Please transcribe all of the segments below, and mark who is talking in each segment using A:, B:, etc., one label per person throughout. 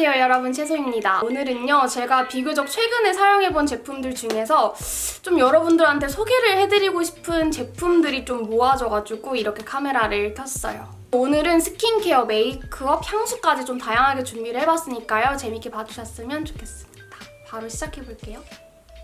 A: 안녕하세요 여러분 채소입니다. 오늘은요 제가 비교적 최근에 사용해본 제품들 중에서 좀 여러분들한테 소개를 해드리고 싶은 제품들이 좀 모아져가지고 이렇게 카메라를 켰어요. 오늘은 스킨케어, 메이크업, 향수까지 좀 다양하게 준비를 해봤으니까요. 재밌게 봐주셨으면 좋겠습니다. 바로 시작해볼게요.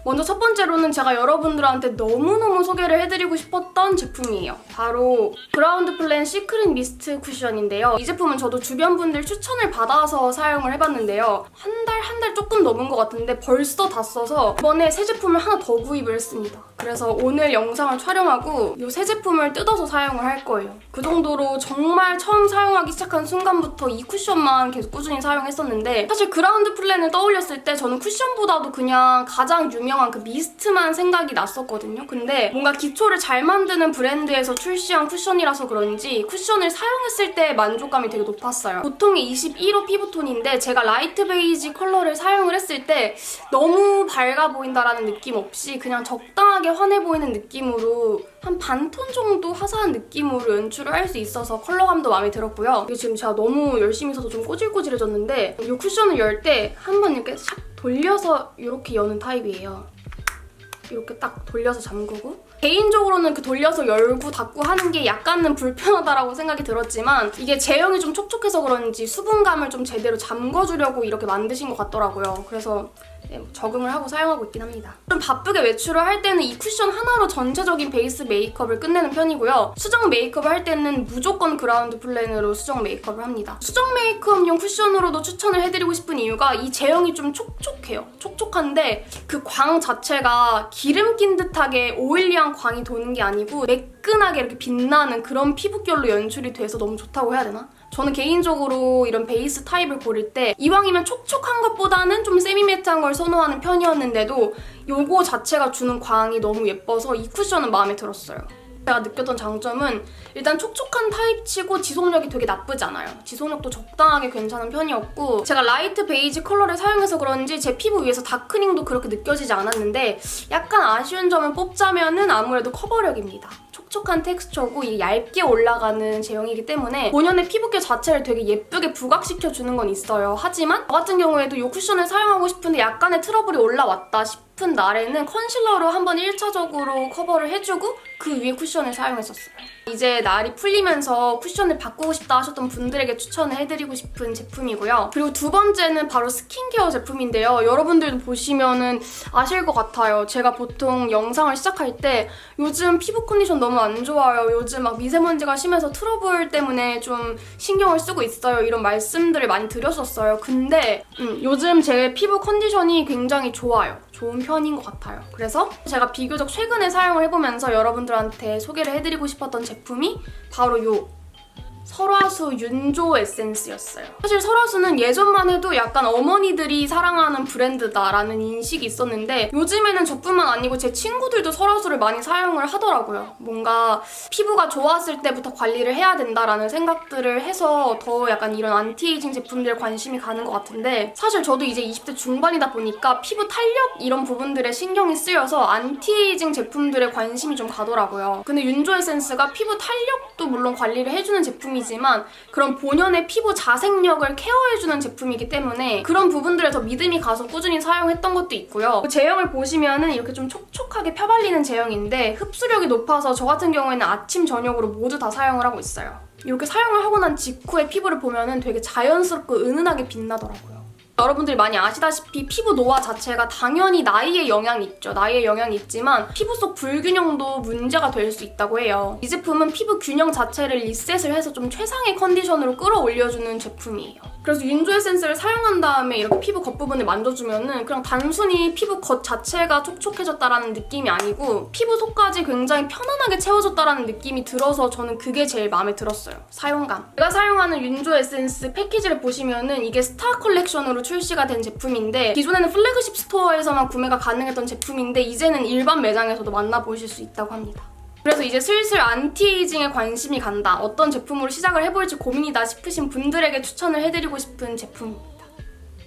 A: 먼저 첫 번째로는 제가 여러분들한테 너무너무 소개를 해드리고 싶었던 제품이에요. 바로 그라운드 플랜 시크릿 미스트 쿠션인데요. 이 제품은 저도 주변 분들 추천을 받아서 사용을 해봤는데요. 한 달, 한 달 조금 넘은 것 같은데 벌써 다 써서 이번에 새 제품을 하나 더 구입을 했습니다. 그래서 오늘 영상을 촬영하고 이 새 제품을 뜯어서 사용을 할 거예요. 그 정도로 정말 처음 사용하기 시작한 순간부터 이 쿠션만 계속 꾸준히 사용했었는데 사실 그라운드 플랜을 떠올렸을 때 저는 쿠션보다도 그냥 가장 유명 한 그 미스트만 생각이 났었거든요. 근데 뭔가 기초를 잘 만드는 브랜드에서 출시한 쿠션이라서 그런지 쿠션을 사용했을 때 만족감이 되게 높았어요. 보통이 21호 피부톤인데 제가 라이트 베이지 컬러를 사용을 했을 때 너무 밝아 보인다라는 느낌 없이 그냥 적당하게 환해 보이는 느낌으로 한 반 톤 정도 화사한 느낌으로 연출을 할 수 있어서 컬러감도 마음에 들었고요. 지금 제가 너무 열심히 써서 좀 꼬질꼬질해졌는데 이 쿠션을 열 때 한 번 이렇게 샥 돌려서 이렇게 여는 타입이에요. 이렇게 딱 돌려서 잠그고 개인적으로는 그 돌려서 열고 닫고 하는 게 약간은 불편하다라고 생각이 들었지만 이게 제형이 좀 촉촉해서 그런지 수분감을 좀 제대로 잠궈주려고 이렇게 만드신 것 같더라고요. 그래서 네, 뭐 적응을 하고 사용하고 있긴 합니다. 좀 바쁘게 외출을 할 때는 이 쿠션 하나로 전체적인 베이스 메이크업을 끝내는 편이고요. 수정 메이크업을 할 때는 무조건 그라운드 플랜으로 수정 메이크업을 합니다. 수정 메이크업용 쿠션으로도 추천을 해드리고 싶은 이유가 이 제형이 좀 촉촉해요. 촉촉한데 그 광 자체가 기름 낀 듯하게 오일리한 광이 도는 게 아니고 매끈하게 이렇게 빛나는 그런 피부결로 연출이 돼서 너무 좋다고 해야 되나? 저는 개인적으로 이런 베이스 타입을 고를 때 이왕이면 촉촉한 것보다는 좀 세미매트한 걸 선호하는 편이었는데도 요거 자체가 주는 광이 너무 예뻐서 이 쿠션은 마음에 들었어요. 제가 느꼈던 장점은 일단 촉촉한 타입치고 지속력이 되게 나쁘지 않아요. 지속력도 적당하게 괜찮은 편이었고 제가 라이트 베이지 컬러를 사용해서 그런지 제 피부 위에서 다크닝도 그렇게 느껴지지 않았는데 약간 아쉬운 점을 뽑자면은 아무래도 커버력입니다. 촉촉한 텍스처고 얇게 올라가는 제형이기 때문에 본연의 피부결 자체를 되게 예쁘게 부각시켜 주는 건 있어요. 하지만 저 같은 경우에도 이 쿠션을 사용하고 싶은데 약간의 트러블이 올라왔다 싶은 날에는 컨실러로 한번 1차적으로 커버를 해주고 그 위에 쿠션을 사용했었어요. 이제 날이 풀리면서 쿠션을 바꾸고 싶다 하셨던 분들에게 추천을 해드리고 싶은 제품이고요. 그리고 두 번째는 바로 스킨케어 제품인데요. 여러분들도 보시면은 아실 것 같아요. 제가 보통 영상을 시작할 때 요즘 피부 컨디션 너무 안 좋아요. 요즘 막 미세먼지가 심해서 트러블 때문에 좀 신경을 쓰고 있어요. 이런 말씀들을 많이 드렸었어요. 근데 음, 요즘 제 피부 컨디션이 굉장히 좋아요. 좋은 편인 것 같아요. 그래서 제가 비교적 최근에 사용을 해보면서 여러분들한테 소개를 해드리고 싶었던 제품 이 바로 요 설화수 윤조 에센스였어요. 사실 설화수는 예전만 해도 약간 어머니들이 사랑하는 브랜드다라는 인식이 있었는데 요즘에는 저뿐만 아니고 제 친구들도 설화수를 많이 사용을 하더라고요. 뭔가 피부가 좋았을 때부터 관리를 해야 된다라는 생각들을 해서 더 약간 이런 안티에이징 제품들에 관심이 가는 것 같은데 사실 저도 이제 20대 중반이다 보니까 피부 탄력 이런 부분들에 신경이 쓰여서 안티에이징 제품들에 관심이 좀 가더라고요. 근데 윤조 에센스가 피부 탄력도 물론 관리를 해주는 제품이 제품이지만 그런 본연의 피부 자생력을 케어해주는 제품이기 때문에 그런 부분들에 더 믿음이 가서 꾸준히 사용했던 것도 있고요. 그 제형을 보시면은 이렇게 좀 촉촉하게 펴발리는 제형인데 흡수력이 높아서 저 같은 경우에는 아침, 저녁으로 모두 다 사용을 하고 있어요. 이렇게 사용을 하고 난 직후에 피부를 보면은 되게 자연스럽고 은은하게 빛나더라고요. 여러분들이 많이 아시다시피 피부 노화 자체가 당연히 나이에 영향이 있죠. 나이에 영향이 있지만 피부 속 불균형도 문제가 될 수 있다고 해요. 이 제품은 피부 균형 자체를 리셋을 해서 좀 최상의 컨디션으로 끌어올려주는 제품이에요. 그래서 윤조 에센스를 사용한 다음에 이렇게 피부 겉부분을 만져주면은 그냥 단순히 피부 겉 자체가 촉촉해졌다라는 느낌이 아니고 피부 속까지 굉장히 편안하게 채워졌다라는 느낌이 들어서 저는 그게 제일 마음에 들었어요. 사용감. 제가 사용하는 윤조 에센스 패키지를 보시면은 이게 스타 컬렉션으로 출시가 된 제품인데 기존에는 플래그십 스토어에서만 구매가 가능했던 제품인데 이제는 일반 매장에서도 만나보실 수 있다고 합니다. 그래서 이제 슬슬 안티에이징에 관심이 간다. 어떤 제품으로 시작을 해볼지 고민이다 싶으신 분들에게 추천을 해드리고 싶은 제품입니다.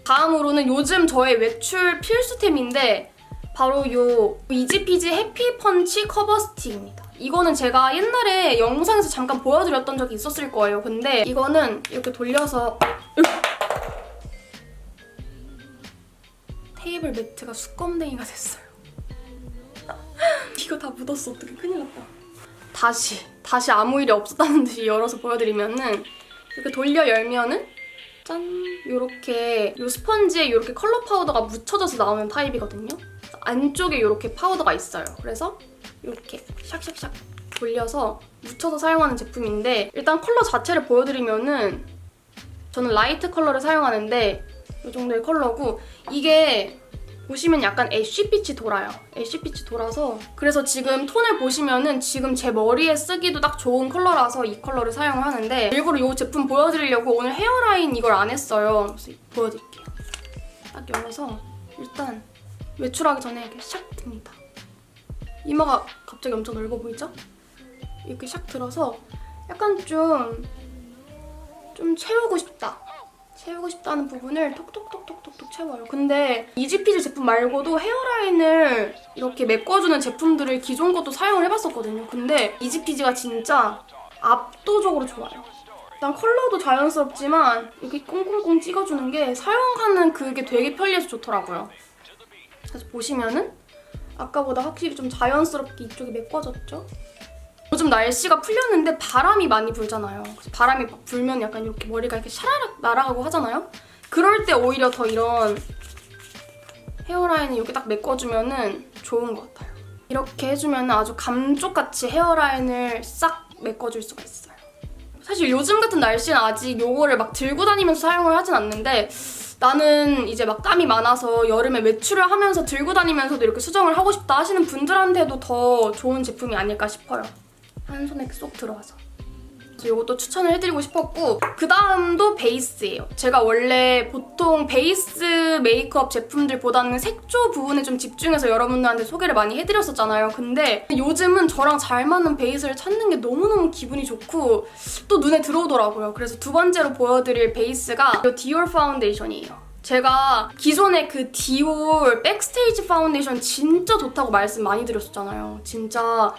A: 다음으로는 요즘 저의 외출 필수템인데 바로 요 이지피지 해피펀치 커버 스틱입니다. 이거는 제가 옛날에 영상에서 잠깐 보여드렸던 적이 있었을 거예요. 근데 이거는 이렇게 돌려서 테이블 매트가 수검댕이가 됐어요. 이거 다 묻었어. 어떡해. 큰일 났다. 다시, 다시 아무 일이 없었다는 듯이 열어서 보여드리면은 이렇게 돌려 열면은 짠! 요렇게 요 스펀지에 요렇게 컬러 파우더가 묻혀져서 나오는 타입이거든요. 안쪽에 요렇게 파우더가 있어요. 그래서 이렇게 샥샥샥 돌려서 묻혀서 사용하는 제품인데 일단 컬러 자체를 보여드리면은 저는 라이트 컬러를 사용하는데 이 정도의 컬러고 이게 보시면 약간 애쉬빛이 돌아요. 애쉬빛이 돌아서 그래서 지금 톤을 보시면은 지금 제 머리에 쓰기도 딱 좋은 컬러라서 이 컬러를 사용을 하는데 일부러 이 제품 보여드리려고 오늘 헤어라인 이걸 안 했어요. 보여드릴게요. 딱 열어서 일단 외출하기 전에 이렇게 샥 듭니다. 이마가 갑자기 엄청 넓어 보이죠? 이렇게 샥 들어서 약간 좀, 좀 채우고 싶다. 채우고 싶다는 부분을 톡톡톡톡톡톡 채워요. 근데 이지피즈 제품 말고도 헤어라인을 이렇게 메꿔주는 제품들을 기존 것도 사용을 해봤었거든요. 근데 이지피즈가 진짜 압도적으로 좋아요. 일단 컬러도 자연스럽지만 이렇게 꽁꽁꽁 찍어주는 게 사용하는 그게 되게 편리해서 좋더라고요. 그래서 보시면은 아까보다 확실히 좀 자연스럽게 이쪽이 메꿔졌죠? 요즘 날씨가 풀렸는데 바람이 많이 불잖아요. 그래서 바람이 막 불면 약간 이렇게 머리가 이렇게 샤라락 날아가고 하잖아요. 그럴 때 오히려 더 이런 헤어라인을 이렇게 딱 메꿔주면은 좋은 것 같아요. 이렇게 해주면 아주 감쪽같이 헤어라인을 싹 메꿔줄 수가 있어요. 사실 요즘 같은 날씨는 아직 요거를 막 들고 다니면서 사용을 하진 않는데 나는 이제 막 땀이 많아서 여름에 외출을 하면서 들고 다니면서도 이렇게 수정을 하고 싶다 하시는 분들한테도 더 좋은 제품이 아닐까 싶어요. 한 손에 쏙 들어와서. 이것도 추천을 해드리고 싶었고 그 다음도 베이스예요. 제가 원래 보통 베이스 메이크업 제품들보다는 색조 부분에 좀 집중해서 여러분들한테 소개를 많이 해드렸었잖아요. 근데 요즘은 저랑 잘 맞는 베이스를 찾는 게 너무너무 기분이 좋고 또 눈에 들어오더라고요. 그래서 두 번째로 보여드릴 베이스가 이 디올 파운데이션이에요. 제가 기존에 그 디올 백스테이지 파운데이션 진짜 좋다고 말씀 많이 드렸었잖아요. 진짜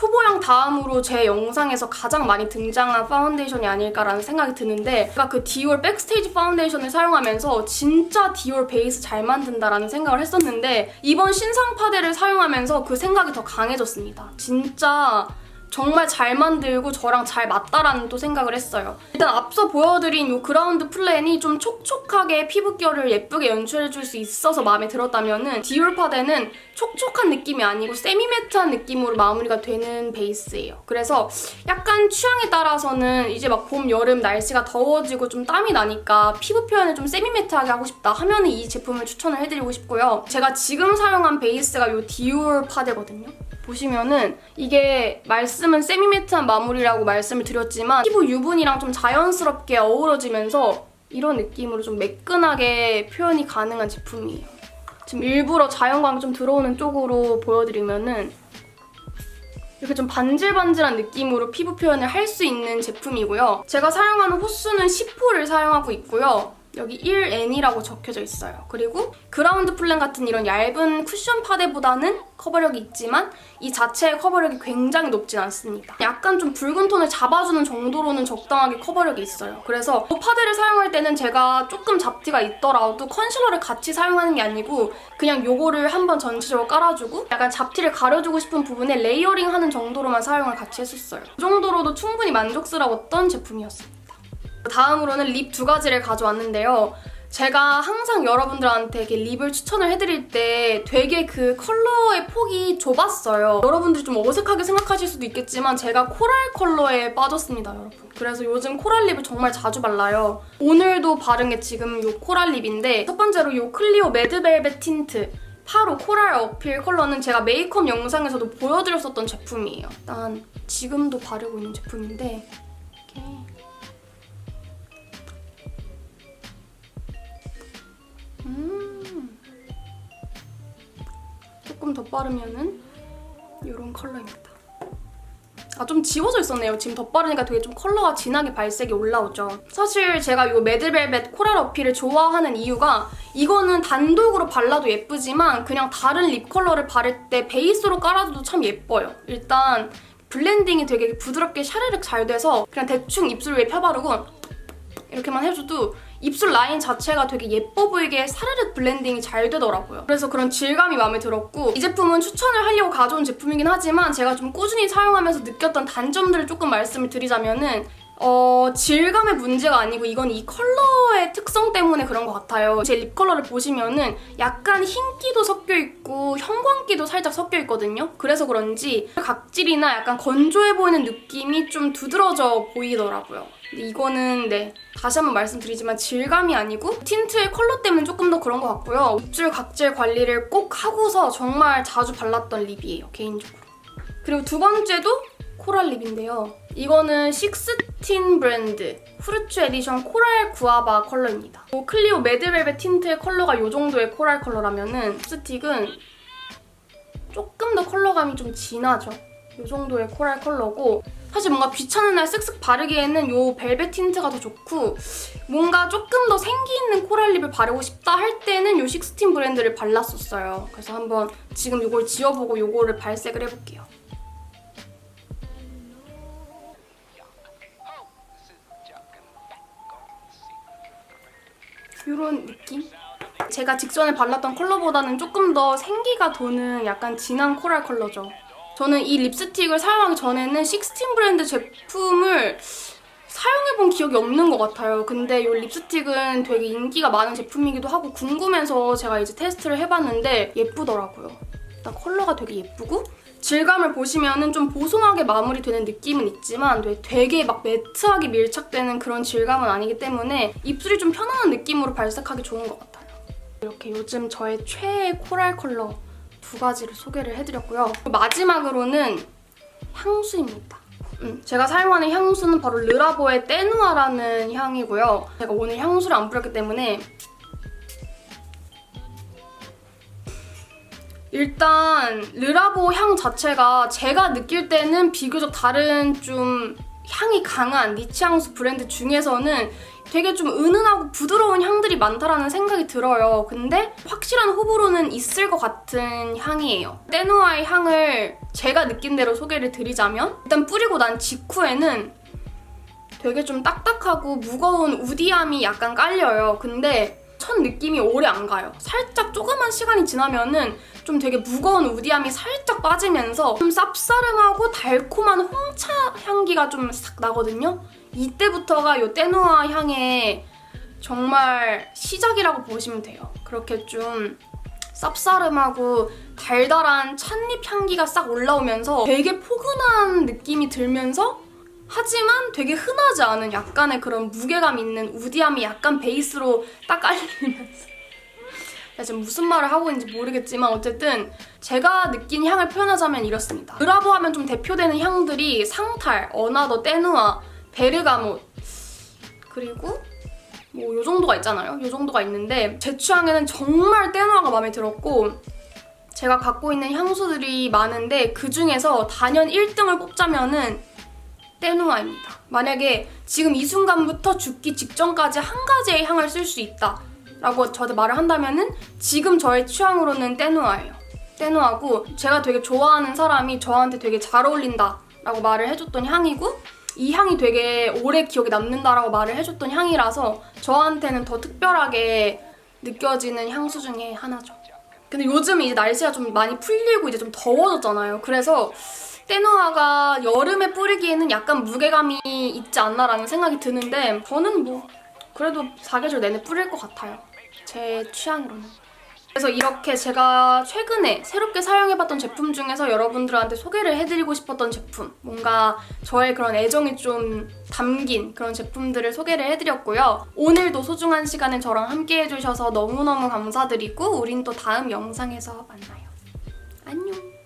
A: 초보양 다음으로 제 영상에서 가장 많이 등장한 파운데이션이 아닐까라는 생각이 드는데 제가 그 디올 백스테이지 파운데이션을 사용하면서 진짜 디올 베이스 잘 만든다라는 생각을 했었는데 이번 신상 파데를 사용하면서 그 생각이 더 강해졌습니다. 진짜 정말 잘 만들고 저랑 잘 맞다라는 또 생각을 했어요. 일단 앞서 보여드린 이 그라운드 플랜이 좀 촉촉하게 피부결을 예쁘게 연출해줄 수 있어서 마음에 들었다면은 디올 파데는 촉촉한 느낌이 아니고 세미매트한 느낌으로 마무리가 되는 베이스예요. 그래서 약간 취향에 따라서는 이제 막 봄, 여름 날씨가 더워지고 좀 땀이 나니까 피부 표현을 좀 세미매트하게 하고 싶다 하면은 이 제품을 추천을 해드리고 싶고요. 제가 지금 사용한 베이스가 이 디올 파데거든요. 보시면은 이게 말씀은 세미매트한 마무리라고 말씀을 드렸지만 피부 유분이랑 좀 자연스럽게 어우러지면서 이런 느낌으로 좀 매끈하게 표현이 가능한 제품이에요. 지금 일부러 자연광 좀 들어오는 쪽으로 보여드리면은 이렇게 좀 반질반질한 느낌으로 피부 표현을 할 수 있는 제품이고요. 제가 사용하는 호수는 10호를 사용하고 있고요. 여기 1N이라고 적혀져 있어요. 그리고 그라운드 플랜 같은 이런 얇은 쿠션 파데보다는 커버력이 있지만 이 자체의 커버력이 굉장히 높진 않습니다. 약간 좀 붉은 톤을 잡아주는 정도로는 적당하게 커버력이 있어요. 그래서 이 파데를 사용할 때는 제가 조금 잡티가 있더라도 컨실러를 같이 사용하는 게 아니고 그냥 요거를 한번 전체적으로 깔아주고 약간 잡티를 가려주고 싶은 부분에 레이어링하는 정도로만 사용을 같이 했었어요. 그 정도로도 충분히 만족스러웠던 제품이었습니 다. 다음으로는 립 두 가지를 가져왔는데요. 제가 항상 여러분들한테 이렇게 립을 추천을 해드릴 때 되게 그 컬러의 폭이 좁았어요. 여러분들이 좀 어색하게 생각하실 수도 있겠지만 제가 코랄 컬러에 빠졌습니다, 여러분. 그래서 요즘 코랄 립을 정말 자주 발라요. 오늘도 바른 게 지금 이 코랄 립인데 첫 번째로 이 클리오 매드벨벳 틴트 8호 코랄 어필 컬러는 제가 메이크업 영상에서도 보여드렸었던 제품이에요. 일단 지금도 바르고 있는 제품인데 이렇게 조금 더 빠르면은 이런 컬러입니다. 아, 좀 지워져 있었네요. 지금 덧바르니까 되게 좀 컬러가 진하게 발색이 올라오죠. 사실 제가 이 매드벨벳 코랄 어필을 좋아하는 이유가 이거는 단독으로 발라도 예쁘지만 그냥 다른 립 컬러를 바를 때 베이스로 깔아줘도 참 예뻐요. 일단 블렌딩이 되게 부드럽게 샤르륵 잘 돼서 그냥 대충 입술 위에 펴바르고 이렇게만 해줘도 입술 라인 자체가 되게 예뻐 보이게 사르륵 블렌딩이 잘 되더라고요. 그래서 그런 질감이 마음에 들었고 이 제품은 추천을 하려고 가져온 제품이긴 하지만 제가 좀 꾸준히 사용하면서 느꼈던 단점들을 조금 말씀을 드리자면은 어, 질감의 문제가 아니고 이건 이 컬러의 특성 때문에 그런 것 같아요. 제 립 컬러를 보시면은 약간 흰기도 섞여 있고 형광기도 살짝 섞여 있거든요. 그래서 그런지 각질이나 약간 건조해 보이는 느낌이 좀 두드러져 보이더라고요. 근데 이거는 네 다시 한번 말씀드리지만 질감이 아니고 틴트의 컬러 때문에 조금 더 그런 것 같고요. 입술 각질 관리를 꼭 하고서 정말 자주 발랐던 립이에요 개인적으로. 그리고 두 번째도 코랄 립인데요. 이거는 식스틴 브랜드 후르츠 에디션 코랄 구아바 컬러입니다. 뭐 클리오 매드벨벳 틴트의 컬러가 이 정도의 코랄 컬러라면은 립스틱은 조금 더 컬러감이 좀 진하죠. 이 정도의 코랄 컬러고 사실 뭔가 귀찮은 날 쓱쓱 바르기에는 이 벨벳 틴트가 더 좋고 뭔가 조금 더 생기 있는 코랄 립을 바르고 싶다 할 때는 이 식스틴 브랜드를 발랐었어요. 그래서 한번 지금 이걸 지워보고 이거를 발색을 해볼게요. 이런 느낌? 제가 직전에 발랐던 컬러보다는 조금 더 생기가 도는 약간 진한 코랄 컬러죠. 저는 이 립스틱을 사용하기 전에는 식스틴 브랜드 제품을 사용해본 기억이 없는 것 같아요. 근데 이 립스틱은 되게 인기가 많은 제품이기도 하고 궁금해서 제가 이제 테스트를 해봤는데 예쁘더라고요. 일단 컬러가 되게 예쁘고 질감을 보시면은 좀 보송하게 마무리되는 느낌은 있지만 되게- 막 매트하게 밀착되는 그런 질감은 아니기 때문에 입술이 좀 편안한 느낌으로 발색하기 좋은 것 같아요. 이렇게 요즘 저의 최애 코랄 컬러 두 가지를 소개를 해드렸고요. 마지막으로는 향수입니다. 음, 제가 사용하는 향수는 바로 르라보의 떼누아라는 향이고요. 제가 오늘 향수를 안 뿌렸기 때문에 일단 르라보 향 자체가 제가 느낄 때는 비교적 다른 좀 향이 강한 니치 향수 브랜드 중에서는 되게 좀 은은하고 부드러운 향들이 많다라는 생각이 들어요. 근데 확실한 호불호는 있을 것 같은 향이에요. 떼누아의 향을 제가 느낀 대로 소개를 드리자면 일단 뿌리고 난 직후에는 되게 좀 딱딱하고 무거운 우디함이 약간 깔려요. 근데 첫 느낌이 오래 안 가요. 살짝 조그만 시간이 지나면은 좀 되게 무거운 우디함이 살짝 빠지면서 좀 쌉싸름하고 달콤한 홍차 향기가 좀 싹 나거든요. 이때부터가 이 떼누아 향의 정말 시작이라고 보시면 돼요. 그렇게 좀 쌉싸름하고 달달한 찻잎 향기가 싹 올라오면서 되게 포근한 느낌이 들면서 하지만 되게 흔하지 않은 약간의 그런 무게감 있는 우디함이 약간 베이스로 딱 깔리면서 지금 무슨 말을 하고 있는지 모르겠지만 어쨌든 제가 느낀 향을 표현하자면 이렇습니다. 브라보 하면 좀 대표되는 향들이 상탈, 어나더, 떼누아, 베르가못 그리고 뭐 요 정도가 있잖아요. 요 정도가 있는데 제 취향에는 정말 떼누아가 마음에 들었고 제가 갖고 있는 향수들이 많은데 그 중에서 단연 1등을 뽑자면은 떼누아입니다. 만약에 지금 이 순간부터 죽기 직전까지 한 가지의 향을 쓸 수 있다. 라고 저한테 말을 한다면은 지금 저의 취향으로는 떼누아예요. 떼누아고 제가 되게 좋아하는 사람이 저한테 되게 잘 어울린다 라고 말을 해줬던 향이고 이 향이 되게 오래 기억에 남는다라고 말을 해줬던 향이라서 저한테는 더 특별하게 느껴지는 향수 중에 하나죠. 근데 요즘 이제 날씨가 좀 많이 풀리고 이제 좀 더워졌잖아요. 그래서 떼누아가 여름에 뿌리기에는 약간 무게감이 있지 않나라는 생각이 드는데 저는 뭐 그래도 사계절 내내 뿌릴 것 같아요. 제 취향으로는. 그래서 이렇게 제가 최근에 새롭게 사용해봤던 제품 중에서 여러분들한테 소개를 해드리고 싶었던 제품 뭔가 저의 그런 애정이 좀 담긴 그런 제품들을 소개를 해드렸고요. 오늘도 소중한 시간을 저랑 함께 해주셔서 너무너무 감사드리고 우린 또 다음 영상에서 만나요. 안녕